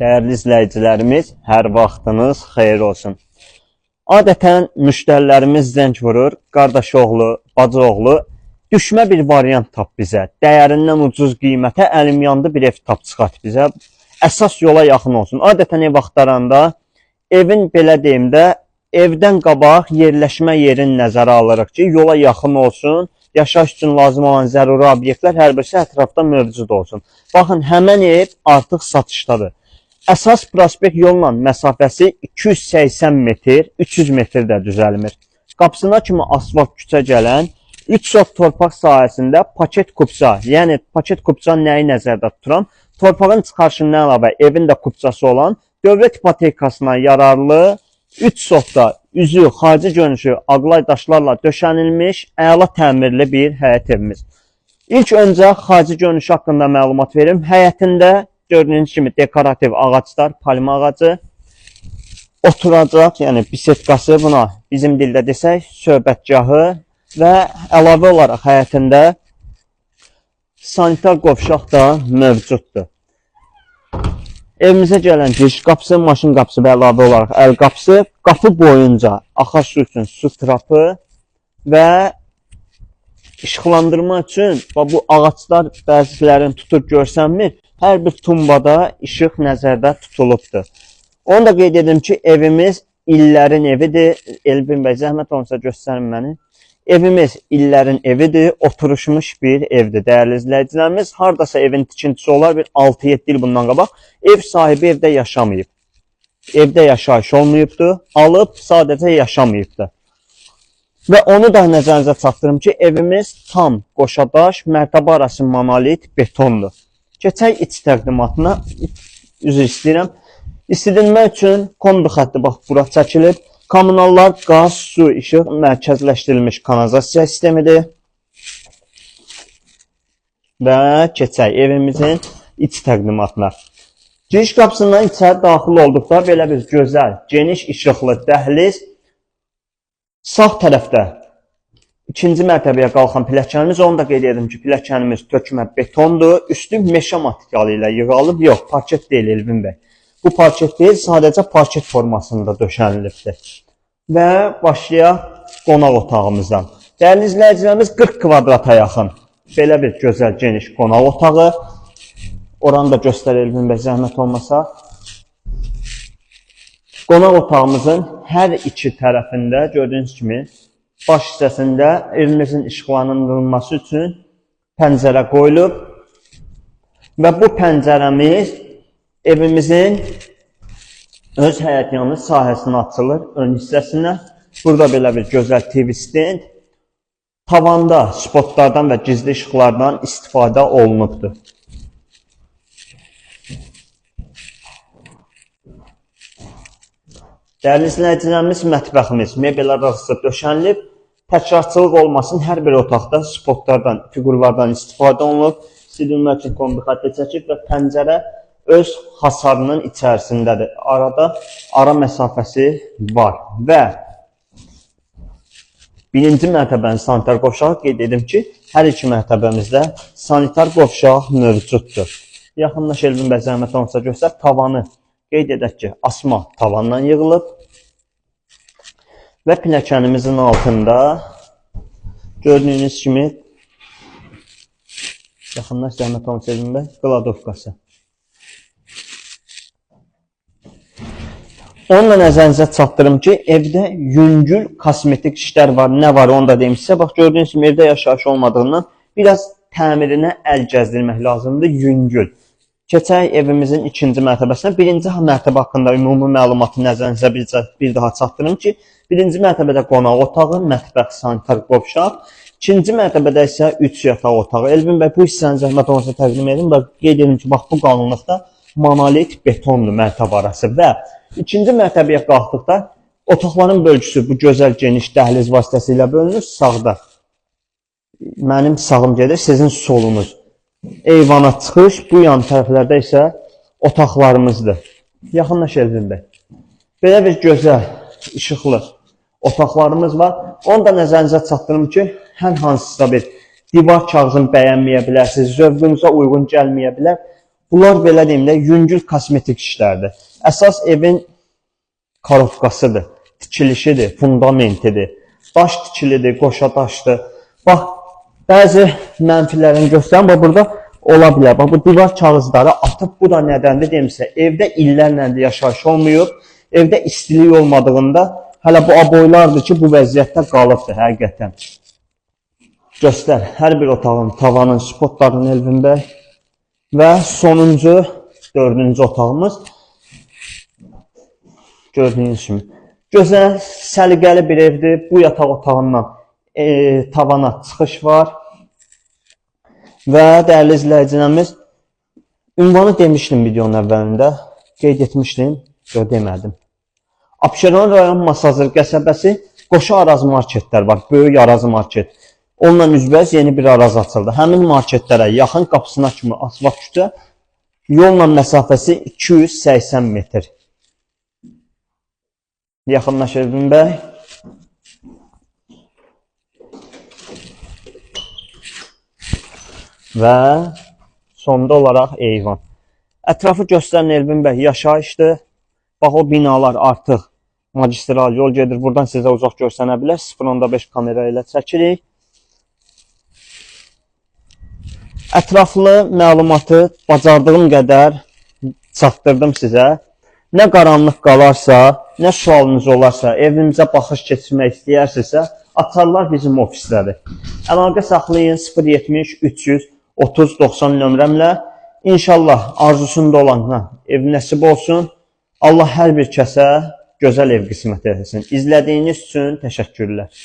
Dəyərli izləyicilərimiz, hər vaxtınız xeyir olsun. Adətən müştərilərimiz zəng vurur, qardaş oğlu, bacı oğlu, düşmə bir variant tap bizə. Dəyərindən ucuz qiymətə əlim yandı bir ev tap çıxart bizə. Əsas yola yaxın olsun. Adətən ev axtaranda evin belə deyim də evdən qabaq yerləşmə yerini nəzərə alırıq ki, yola yaxın olsun, yaşayış üçün lazım olan zəruri obyektlər hər birisi ətrafda mövcud olsun. Baxın, həmin ev artıq satışdadır. Əsas prospekt yolla məsafəsi 280 metr, 300 metr də düzəlmir. Qapısına kimi asfalt küçə gələn 3 sot torpaq sahəsində paket kupça, yəni paket kupça nəyi nəzərdə tuturam? Torpağın çıxarışından əlavə evin də kupçası olan dövlət ipotekasına yararlı 3 sotda üzü, xarici görünüşü ağlay daşlarla döşənilmiş, əla təmirli bir həyət evimiz. İlk öncə xarici görünüşü haqqında məlumat verim. Həyətində gördüyünüz kimi dekorativ ağaclar, palma ağacı, oturacaq, yəni bisetkası buna bizim dildə desək, söhbətgahı və əlavə olaraq həyətində sanitar qovşaq da mövcuddur. Evimizə gələn giriş qapısı, maşın qapısı və əlavə olaraq əl qapısı, qapı boyunca axar su üçün su trapı və işıqlandırma üçün bax bu ağaclar bəzilərini tutur görsənmir. Hər bir tumbada işıq nəzərdə tutulubdur. Onu da qeyd edim ki, evimiz illərin evidir. Elvin bəy zəhmət olmasa göstərin məni. Evimiz illərin evidir, oturuşmuş bir evdir. Dəyərli izləyicilərimiz, hardasa evin tikintisi olar bir 6-7 il bundan qabaq. Ev sahibi evdə yaşamayıb. Evdə yaşayış olmayıbdı, alıb sadəcə yaşamayıbdı. Və onu da nəzərinizə çatdırım ki, evimiz tam qoşadaş, mərtəbə arası monolit betondur. Keçək iç təqdimatına. Üzr istəyirəm. İstidilmə üçün kondu xətti bax bura çəkilib. Kommunallar, qaz, su, işıq mərkəzləşdirilmiş kanalizasiya sistemidir. Və keçək evimizin iç təqdimatına. Giriş qapısından içəri daxil olduqda belə bir gözəl, geniş işıqlı dəhliz sağ tərəfdə ikinci mərtəbəyə qalxan pilləkənimiz, onu da qeyd edim ki, pilləkənimiz tökmə betondur, üstü meşə materialı ilə yığılıb, yox, parket deyil Elvin bəy. Bu parket deyil, sadəcə parket formasında döşənilibdir. Və başlayaq qonaq otağımızdan. Dəyərli izləyicilərimiz 40 kvadrata yaxın belə bir gözəl geniş qonaq otağı. Oranı da göstər Elvin bəy zəhmət olmasa. Qonaq otağımızın hər iki tərəfində gördüyünüz kimi baş hissəsində evimizin işıqlandırılması üçün pəncərə qoyulub və bu pəncərəmiz evimizin öz həyətyanı sahəsinə açılır, ön hissəsinə. Burada belə bir gözəl TV stand. Tavanda spotlardan və gizli işıqlardan istifadə olunubdur. Dəyərli izləyicilərimiz, mətbəximiz mebellər arası döşənilib. Təkrarçılıq olmasın, hər bir otaqda spotlardan, fiqurlardan istifadə olunub. Sidilmə üçün kombi xətti çəkib və pəncərə öz hasarının içərisindədir. Arada ara məsafəsi var və birinci mərtəbənin sanitar qovşağı qeyd edim ki, hər iki mərtəbəmizdə sanitar qovşaq mövcuddur. Yaxınlaş Elvin bəy zəhmət olmasa göstər, tavanı qeyd edək ki, asma tavandan yığılıb və pilləkənimizin altında gördüyünüz kimi yaxınlaş zəhmət olmasa Elvin bəy, qladovkası. Onunla nəzərinizə çatdırım ki, evdə yüngül kosmetik işlər var. Nə var onu da deyim sizə. Bax gördüyünüz kimi evdə yaşayış olmadığından biraz təmirinə əl gəzdirmək lazımdır, yüngül. Keçək evimizin ikinci mərtəbəsinə. Birinci mərtəbə haqqında ümumi məlumatı nəzərinizə bir, bir daha çatdırım ki, birinci mərtəbədə qonaq otağı, mətbəx, sanitar qovşaq, ikinci mərtəbədə isə 3 yataq otağı. Elvin bəy bu hissəni zəhmət olmasa təqdim edin və qeyd edim ki, bax bu qalınlıqda monolit betonlu mərtəbə arası və ikinci mərtəbəyə qalxdıqda otaqların bölgüsü bu gözəl geniş dəhliz vasitəsilə bölünür sağda. Mənim sağım gedir, sizin solunuz. Eyvana çıxış, bu yan tərəflərdə isə otaqlarımızdır. Yaxınlaş Elvin bəy. Belə bir gözəl, işıqlı otaqlarımız var. Onu da nəzərinizə çatdırım ki, hər hansısa bir divar kağızını bəyənməyə bilərsiniz, zövqünüzə uyğun gəlməyə bilər. Bunlar belə deyim də yüngül kosmetik işlərdir. Əsas evin karovkasıdır, tikilişidir, fundamentidir. Daş tikilidir, qoşa daşdır. Bax, bəzi mənfilərini göstərirəm. Bax burada ola bilər. Bax bu divar kağızları atıb bu da nədəndir demsə, evdə illərlə də yaşayış olmayıb. Evdə istilik olmadığında hələ bu aboylardır ki, bu vəziyyətdə qalıbdır həqiqətən. Göstər. Hər bir otağın tavanın spotlarını Elvin bəy və sonuncu dördüncü otağımız gördüyünüz kimi gözəl, səliqəli bir evdir. Bu yataq otağından e, tavana çıxış var. Və dəyərli izləyicilərimiz, ünvanı demişdim videonun əvvəlində, qeyd etmişdim, yox demədim. Abşeron rayon Masazır qəsəbəsi Qoşa Araz marketlər var, böyük Araz market. Onunla üzbəyiz yeni bir Araz açıldı. Həmin marketlərə yaxın qapısına kimi asfalt küçə, yolla məsafəsi 280 metr. Yaxınlaş Elvin bəy. Və sonda olaraq eyvan. Ətrafı göstərən Elvin bəy yaşayışdır. Bax o binalar artıq magistral yol gedir. Buradan sizə uzaq görsənə bilər. 0.5 kamera ilə çəkirik. Ətraflı məlumatı bacardığım qədər çatdırdım sizə. Nə qaranlıq qalarsa, nə sualınız olarsa, evimizə baxış keçirmək istəyərsinizsə, açarlar bizim ofisləri. Əlaqə saxlayın 070 300 30 90 nömrəmlə. İnşallah arzusunda olanına ev nəsib olsun. Allah hər bir kəsə gözəl ev qismət etsin. İzlədiyiniz üçün təşəkkürlər.